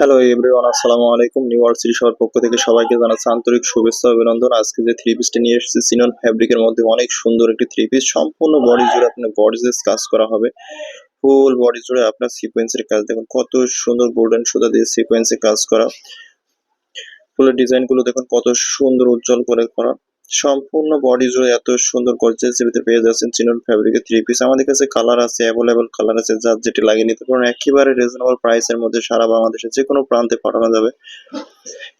Hello everyone আসসালামু আলাইকুম new city শহর পক্ষ থেকে সবাইকে জানাচ্ছি আন্তরিক শুভেচ্ছা অভিনন্দন। আজকে যে থ্রি পিসটি নিয়ে এসেছি সিনন ফ্যাব্রিকের মধ্যে অনেক সুন্দর একটি থ্রি পিস সম্পূর্ণ বডি জুড়ে আপনার গর্জেস কাজ করা হবে। ফুল বডি জুড়ে আপনার সিকোয়েন্সের কাজ। দেখুন কত সুন্দর গোল্ডেন সুতা দিয়ে সিকোয়েন্সে কাজ করা। ফুলের ডিজাইনগুলো দেখুন কত সুন্দর উজ্জ্বল করে করা। সম্পূর্ণ বডি জুড়ে এত সুন্দর গর্জেস ভিতরে পেয়ে যাচ্ছেন চিনন ফ্যাব্রিকের থ্রি পিস আমাদের কাছে কালার আছে অ্যাভেলেবল কালার আছে যার যেটি লাগিয়ে নিতে পারেন। একেবারে রিজনেবল প্রাইসের মধ্যে সারা বাংলাদেশে যে কোনো প্রান্তে পাঠানো যাবে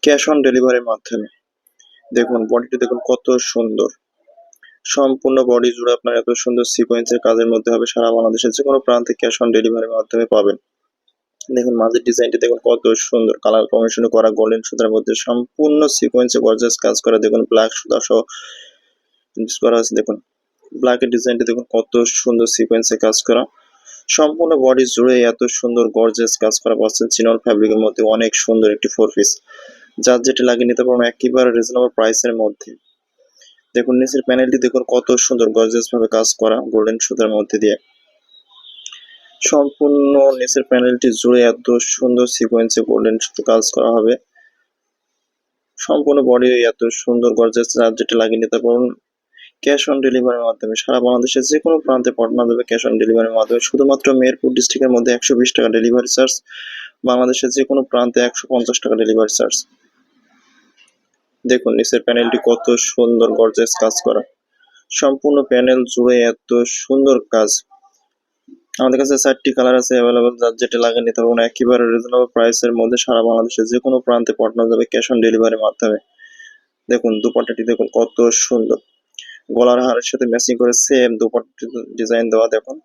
ক্যাশ অন ডেলিভারির মাধ্যমে। দেখুন বডিটি দেখুন কত সুন্দর। সম্পূর্ণ বডি জুড়ে আপনার এত সুন্দর সিকোয়েন্সের কাজের মধ্যে হবে। সারা বাংলাদেশের যে কোনো প্রান্তে ক্যাশ অন ডেলিভারির মাধ্যমে পাবেন। দেখুন মাঝের ডিজাইনটি দেখুন কত সুন্দর কালার কম্বিনেশন করা গোল্ডেন সুতার মধ্যে সম্পূর্ণ সিকোয়েন্সে গর্জাস কাজ করা, দেখুন ব্ল্যাক সুতা সহ করা আছে, দেখুন ব্ল্যাকের ডিজাইনটি দেখুন কত সুন্দর সিকোয়েন্সে কাজ করা। সম্পূর্ণ বডি জুড়ে এত সুন্দর গর্জাস কাজ করা পাচ্ছেন চিনল ফ্যাব্রিকের মধ্যে অনেক সুন্দর একটি ফোর পিস যার যেটি লাগিয়ে নিতে পারবেন একেবারে রিজনেবল প্রাইসের মধ্যে। দেখুন নিচের প্যানেলটি দেখুন কত সুন্দর গর্জাস ভাবে কাজ করা গোল্ডেন সুতার মধ্যে দিয়ে। সম্পূর্ণ নিচের প্যানেলটি জুড়ে এত সুন্দর সিকোয়েন্সে গোল্ডেন কাজ করা হবে। সম্পূর্ণ বডি এত সুন্দর গর্জাস চার্জ যেটা লাগিয়ে নিতে পারুন ক্যাশ অন ডেলিভারির মাধ্যমে। সারা বাংলাদেশের যে কোনো প্রান্তে পাঠানো যাবে ক্যাশ অন ডেলিভারির মাধ্যমে। শুধুমাত্র মেহেরপুর ডিস্ট্রিক্টের মধ্যে একশো বিশ টাকা ডেলিভারি চার্জ বাংলাদেশের যে কোনো প্রান্তে একশো পঞ্চাশ টাকা ডেলিভারি চার্জ দেখুন, নিচের প্যানেলটি কত সুন্দর গর্জাস কাজ করা। সম্পূর্ণ প্যানেল জুড়ে এত সুন্দর কাজ। আমাদের কাছে চারটি কালার আছে অ্যাভেলেবল যার যেটা লাগে নিতে পারবেন একেবারে রিজনেবল প্রাইসের মধ্যে সারা বাংলাদেশের যে কোনো প্রান্তে পাঠানো যাবে ক্যাশ অন ডেলিভারির মাধ্যমে। দেখুন, দুপাট্টাটি দেখুন কত সুন্দর। গলার হারের সাথে ম্যাচিং করে সেম দুপাট্টা ডিজাইন দেওয়া দেখুন।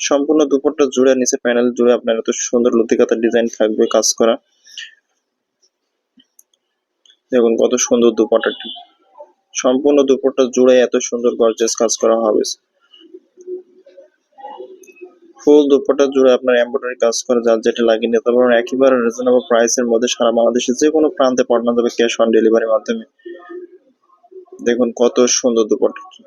সম্পূর্ণ দুপাট্টা জুড়ে, নিচে প্যানেল জুড়ে আপনার এত সুন্দর লতিকাতার ডিজাইন থাকবে কাজ করা। দেখুন কত সুন্দর দুপাট্টাটি। সম্পূর্ণ দুপাট্টা জুড়ে এত সুন্দর গর্জাস কাজ করা হবে। ফুল দুপোটা জুড়ে আপনার এমব্রয়ডারি কাজ করে, যার যেটা লাগিয়ে নিতে পারবেন, একেবারে রিজনেবল প্রাইসের মধ্যে সারা বাংলাদেশে যে কোনো প্রান্তে পাঠানো যাবে ক্যাশ অন ডেলিভারির মাধ্যমে। দেখুন কত সুন্দর দুপাট্টাটি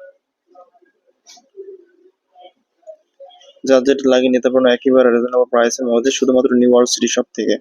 যার যেটা লাগিয়ে নিতে পারবেন, একেবারে রিজনেবল প্রাইসের মধ্যে, শুধুমাত্র নিউ ওয়ার্ল্ড সিটি শপ থেকে।